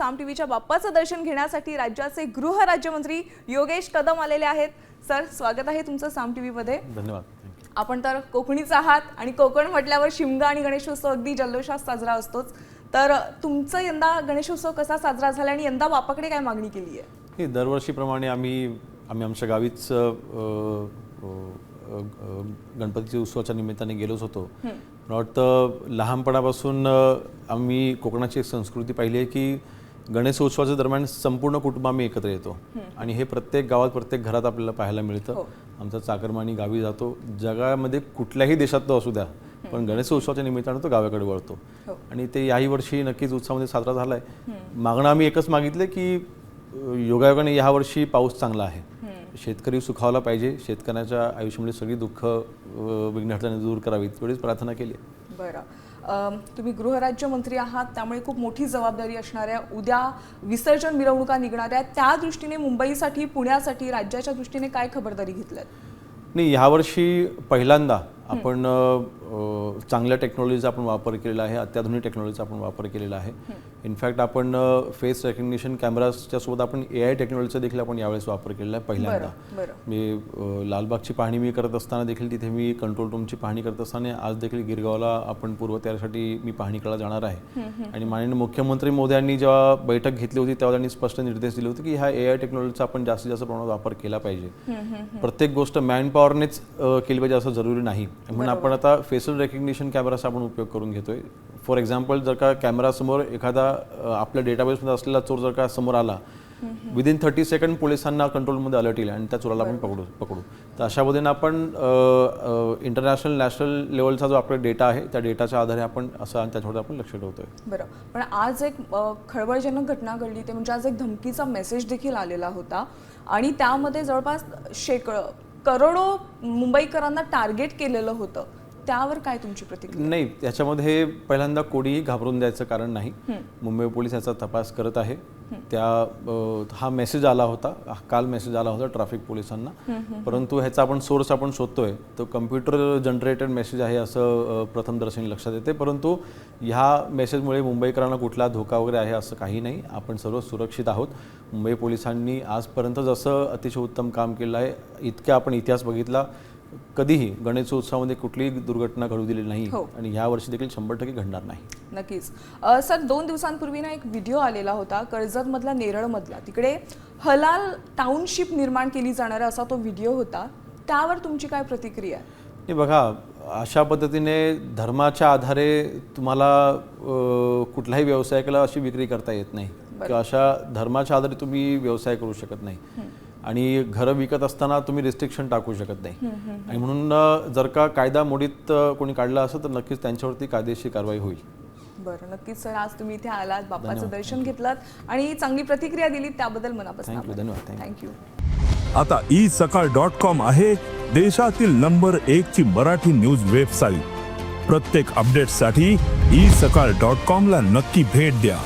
साम टीव्हीच्या बाप्पाचं दर्शन घेण्यासाठी राज्याचे गृह राज्यमंत्री योगेश कदम आलेले आहेत. सर स्वागत आहे तुमचं साम टीव्हीमध्ये. धन्यवाद. Thank you. आपण तर कोकणीच आहात आणि कोकण म्हटल्यावर शिमगा आणि गणेशोत्सव अगदी जल्लोषात साजरा असतोच. तर तुमचं यंदा गणेशोत्सव कसा साजरा झाला आणि यंदा बापाकडे काय मागणी केली आहे? हे दरवर्षीप्रमाणे आम्ही आम्ही आमच्या गावीच गणपतीच्या उत्सवाच्या निमित्ताने गेलोच होतो. मला वाटतं लहानपणापासून आम्ही कोकणाची एक संस्कृती पाहिली आहे की गणेशोत्सवाच्या दरम्यान संपूर्ण कुटुंब आम्ही एकत्र येतो. आणि हे प्रत्येक गावात प्रत्येक घरात आपल्याला पाहायला मिळतं. आमचा चाकरमानी गावी जातो. जगामध्ये कुठल्याही देशात तो असू द्या पण गणेशोत्सवाच्या निमित्तानं तो गावाकडे वळतो. आणि ते याही वर्षी नक्कीच उत्सवामध्ये साजरा झाला आहे मागणं आम्ही एकच मागितलं की योगायोगाने ह्या वर्षी पाऊस चांगला आहे. शेतकरी सुखावला पाहिजे. शेतकऱ्याच्या आयुष्यामध्ये सगळी दुःख अ, विघ्नहर्त्याने दूर करावीत. एवढीच प्रार्थना केली. बरं. तुम्ही गृहराज्यमंत्री आहात त्यामुळे खूप मोठी जबाबदारी असणाऱ्या उद्या विसर्जन मिरवणुका निघणाऱ्या त्या दृष्टीने मुंबईसाठी पुण्यासाठी राज्याच्या दृष्टीने काय खबरदारी घेतल्यात नाही ह्यावर्षी पहिल्यांदा आपण चांगल्या टेक्नॉलॉजीचा आपण वापर केलेला आहे अत्याधुनिक टेक्नॉलॉजीचा आपण वापर केलेला आहे. इनफॅक्ट आपण फेस रेकग्निशन कॅमेराच्या सोबत आपण ए आय टेक्नॉलॉजीचा देखील आपण यावेळेस वापर केलेला आहे पहिल्यांदा. मी लालबागची पाहणी मी करत असताना देखील तिथे मी कंट्रोल रूमची पाहणी करत असताना आज देखील गिरगावला आपण पूर्वतयारीसाठी मी पाहणी करायला जाणार आहे. आणि माननीय मुख्यमंत्री मोदयांनी जेव्हा बैठक घेतली होती तेव्हा त्यांनी स्पष्ट निर्देश दिले होते की ह्या ए आय टेक्नॉलॉजीचा आपण जास्तीत जास्त प्रमाणात वापर केला पाहिजे. प्रत्येक गोष्ट मॅन पॉवरनेच केली पाहिजे असं जरुरी नाही. म्हणून आपण आता फेसल रेकग्निशन कॅमेराचा आपण उपयोग करून घेतोय. फॉर एक्झाम्पल जर का कॅमेरासमोर एखादा आपल्या डेटाबेसमध्ये असलेला चोर जर का समोर आला विदिन थर्टी सेकंड पोलिसांना कंट्रोलमध्ये अलर्ट येईल आणि त्या चोराला आपण पकडू पकडू. तर अशा पद्धतीने आपण इंटरनॅशनल नॅशनल लेवलचा जो आपला डेटा आहे त्या डेटाच्या आधारे आपण असं आणि त्याच्यावर आपण लक्ष ठेवतोय. बरं. पण आज एक खळबळजनक घटना घडली ते म्हणजे आज एक धमकीचा मेसेज देखील आलेला होता. आणि त्यामध्ये जवळपास शेकड करोडो मुंबईकरांना टार्गेट केलेलं होतं. त्यावर काय तुमची प्रतिक्रिया? नाही त्याच्यामध्ये पहिल्यांदा कोणीही घाबरून द्यायचं कारण नाही. मुंबई पोलीस याचा तपास करत आहे. त्या हा मेसेज आला होता काल मेसेज आला होता ट्रॅफिक पोलिसांना. परंतु ह्याचा आपण सोर्स आपण शोधतोय. तो कम्प्युटर जनरेटेड मेसेज आहे असं प्रथमदर्शनी लक्षात येते. परंतु ह्या मेसेजमुळे मुंबईकरांना कुठला धोका वगैरे आहे असं काही नाही. आपण सर्व सुरक्षित आहोत. मुंबई पोलिसांनी आजपर्यंत जसं अतिशय उत्तम काम केलं आहे इतक्या आपण इतिहास बघितला. कधीही गणेशोत्सवामध्ये कुठलीही दुर्घटना घडू दिली नाही हो. आणि ह्या वर्षी देखील शंभर टक्के घडणार नाही. नक्कीच. अ, सर दोन दिवसांपूर्वी ना एक व्हिडिओ आलेला होता कर्जतमधला नेरळमधला. तिकडे हलाल टाउनशिप निर्माण केली जाणार असा तो व्हिडिओ होता. त्यावर तुमची काय प्रतिक्रिया आहे? नाही बघा अशा पद्धतीने धर्माच्या आधारे तुम्हाला अ, कुठल्याही व्यवसायिकाला अशी विक्री करता येत नाही. किंवा अशा धर्माच्या आधारे तुम्ही व्यवसाय करू शकत नाही. आणि घरं विकत असताना तुम्ही रिस्ट्रिक्शन टाकू शकत नाही. आणि म्हणून जर का कायदा मोडीत कोणी काढला असेल तर नक्कीच त्यांच्यावरती कायदेशीर कारवाई होईल. बरं नक्कीच सर. आज तुम्ही इथे आलात बाप्पाचं दर्शन घेतलं आणि चांगली प्रतिक्रिया दिली त्याबद्दल मनापासून. धन्यवाद थँक्यू. Thank you. आता ई सकाळ डॉट कॉम आहे देशातील नंबर एक ची मराठी न्यूज वेबसाईट. प्रत्येक अपडेटसाठी ई सकाळ डॉट कॉम ला नक्की भेट द्या.